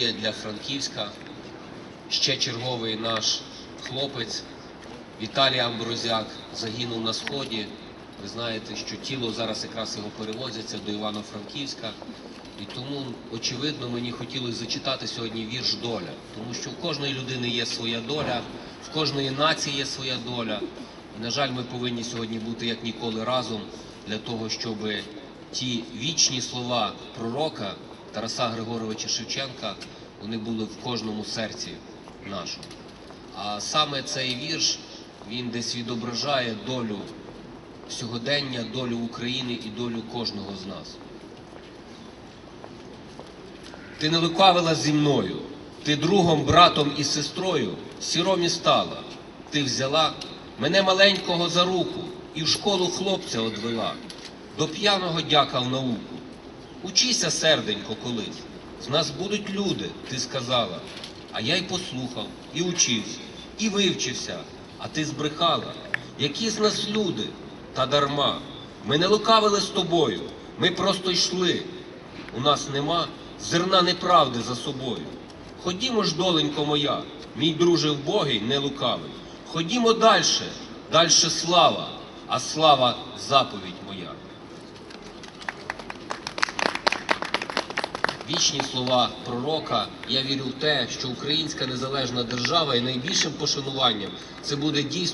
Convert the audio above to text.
надія для Франківська. Ще черговий наш хлопець Віталій Амброзяк загинув на сході. Ви знаєте, що тіло зараз якраз його перевозяться до Івано-Франківська. І тому, очевидно, мені хотілося зачитати сьогодні вірш доля, тому що в кожної людини є своя доля, в кожної нації є своя доля. І, на жаль, ми повинні сьогодні бути як ніколи разом для того, щоб ті вічні слова пророка Тараса Григоровича Шевченка вони були в кожному серці нашому. А саме цей вірш він десь відображає долю сьогодення, долю України і долю кожного з нас. Ти не лукавила зі мною, ти другом, братом і сестрою сіромі стала. Ти взяла мене маленького за руку і в школу хлопця одвела, до п'яного дяка в науку. Учися, серденько, колись. З нас будуть люди, ти сказала. А я й послухав, і учився, і вивчився, а ти збрехала. Які з нас люди, та дарма. Ми не лукавили з тобою, ми просто йшли. У нас нема зерна неправди за собою. Ходімо ж, доленько моя, мій друже вбогий, не лукавий. Ходімо дальше, дальше слава, а слава заповідь моя. Вічні слова пророка. Я вірю в те, що українська незалежна держава і найбільшим пошануванням це буде дійсно.